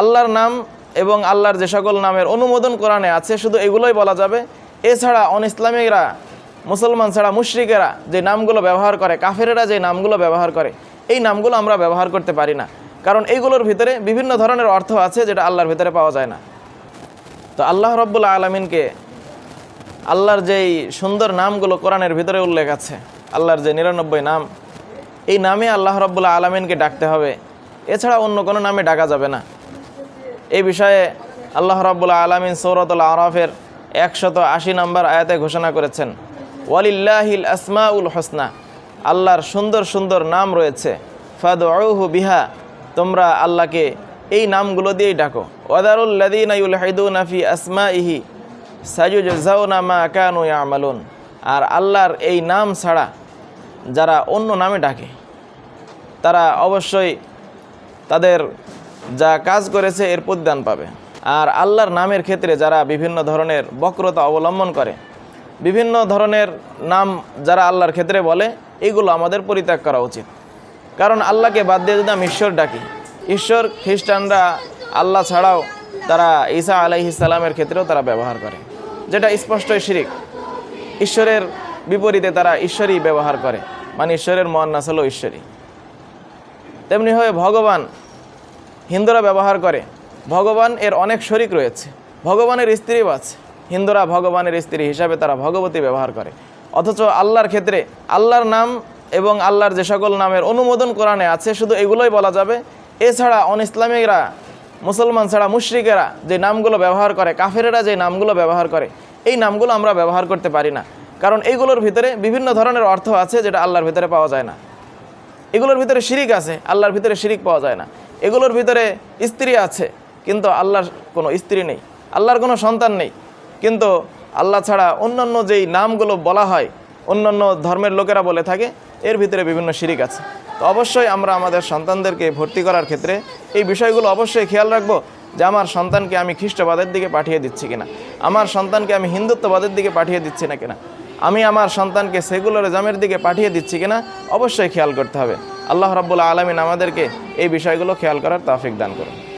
আল্লাহর নাম এবং আল্লাহর যে সকল নামের অনুমোদন কোরআনে আছে, শুধু এগুলোই বলা যাবে। এছাড়া অন ইসলামিকরা মুসলমান ছাড়া মুশরিকেরা যে নামগুলো ব্যবহার করে, কাফেরেরা যে নামগুলো ব্যবহার করে, এই নামগুলো আমরা ব্যবহার করতে পারি না। কারণ এইগুলোর ভিতরে বিভিন্ন ধরনের অর্থ আছে যেটা আল্লাহর ভিতরে পাওয়া যায় না। তো আল্লাহ রব্বুল্লা আলমিনকে আল্লাহর যেই সুন্দর নামগুলো কোরআনের ভিতরে উল্লেখ আছে, আল্লাহর যে নিরানব্বই নাম, এই নামে আল্লাহ রব্বুল্লা আলমিনকে ডাকতে হবে। এছাড়া অন্য কোনো নামে ডাকা যাবে না। এই বিষয়ে আল্লাহ রাব্বুল্লাহ আলমিন সৌরতুল আরফের একশত আশি নম্বর আয়াতে ঘোষণা করেছেন, ওয়ালিল্লাহিল আসমাউল হোসনা আল্লাহর সুন্দর সুন্দর নাম রয়েছে ফাদহু বিহা তোমরা আল্লাহকে এই নামগুলো দিয়েই ডাকো ওয়াদারুল্লাদিনাইউল হাইদুনাফি আসমা ইহি সাজুজাউনা কানু ইয়ামালুন আর আল্লাহর এই নাম ছাড়া যারা অন্য নামে ডাকে, তারা অবশ্যই তাদের যা কাজ করেছে এর প্রদান পাবে। আর আল্লাহর নামের ক্ষেত্রে যারা বিভিন্ন ধরনের বক্রতা অবলম্বন করে, বিভিন্ন ধরনের নাম যারা আল্লাহর ক্ষেত্রে বলে, এগুলো আমাদের পরিত্যাগ করা উচিত। কারণ আল্লাহকে বাদ দিয়ে যদি আমি ঈশ্বর ডাকি, ঈশ্বর খ্রিস্টানরা আল্লাহ ছাড়াও তারা ঈসা আলাইহিসালামের ক্ষেত্রেও তারা ব্যবহার করে, যেটা স্পষ্টই শিরিক। ঈশ্বরের বিপরীতে তারা ঈশ্বরই ব্যবহার করে মানে ঈশ্বরের মহান্নাস হলো ঈশ্বরী তেমনিভাবে ভগবান হিন্দুরা ব্যবহার করে, ভগবান এর অনেক শরিক রয়েছে, ভগবানের স্ত্রীও আছে। হিন্দুরা ভগবানের স্ত্রী হিসাবে তারা ভগবতী ব্যবহার করে। অথচ আল্লাহর ক্ষেত্রে আল্লাহর নাম এবং আল্লাহর যে সকল নামের অনুমোদন কোরআনে আছে, শুধু এগুলোই বলা যাবে। এছাড়া অন ইসলামিকরা মুসলমান ছাড়া মুশরিকেরা যে নামগুলো ব্যবহার করে, কাফেরেরা যে নামগুলো ব্যবহার করে, এই নামগুলো আমরা ব্যবহার করতে পারি না। কারণ এইগুলোর ভিতরে বিভিন্ন ধরনের অর্থ আছে যেটা আল্লাহর ভিতরে পাওয়া যায় না। এগুলোর ভিতরে শিরিক আছে, আল্লাহর ভিতরে শিরিক পাওয়া যায় না। এগুলোর ভিতরে স্ত্রী আছে, কিন্তু আল্লাহর কোনো স্ত্রী নেই, আল্লাহর কোনো সন্তান নেই। কিন্তু আল্লাহ ছাড়া অন্যান্য যেই নামগুলো বলা হয়, অন্যান্য ধর্মের লোকেরা বলে থাকে, এর ভিতরে বিভিন্ন শিরিক আছে। তো অবশ্যই আমরা আমাদের সন্তানদেরকে ভর্তি করার ক্ষেত্রে এই বিষয়গুলো অবশ্যই খেয়াল রাখব যে আমার সন্তানকে আমি খ্রিস্টবাদের দিকে পাঠিয়ে দিচ্ছি কিনা, আমার সন্তানকে আমি হিন্দুত্ববাদের দিকে পাঠিয়ে দিচ্ছি না কিনা, আমি আমার সন্তানকে সেকুলারিজমের দিকে পাঠিয়ে দিচ্ছি কিনা, অবশ্যই খেয়াল করতে হবে। আল্লাহ রাবুল্লাহ আলমিন আমাদেরকে এই বিষয়গুলো খেয়াল করার তাফিক দান করুন।